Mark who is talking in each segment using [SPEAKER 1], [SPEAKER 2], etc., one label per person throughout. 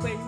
[SPEAKER 1] cuenta.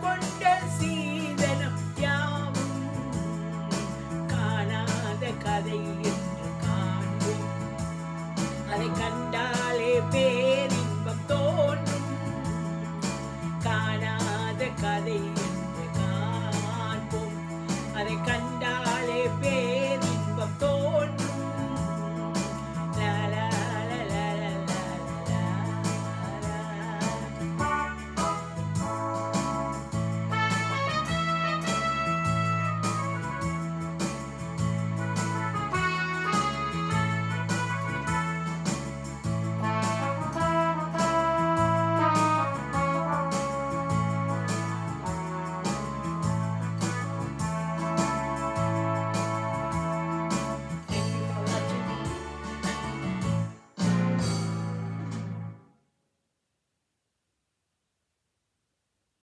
[SPEAKER 1] கொண்ட சீதனம் யாவும் காணாத கதை என்று காண்போம். அதை கண்டாலே பே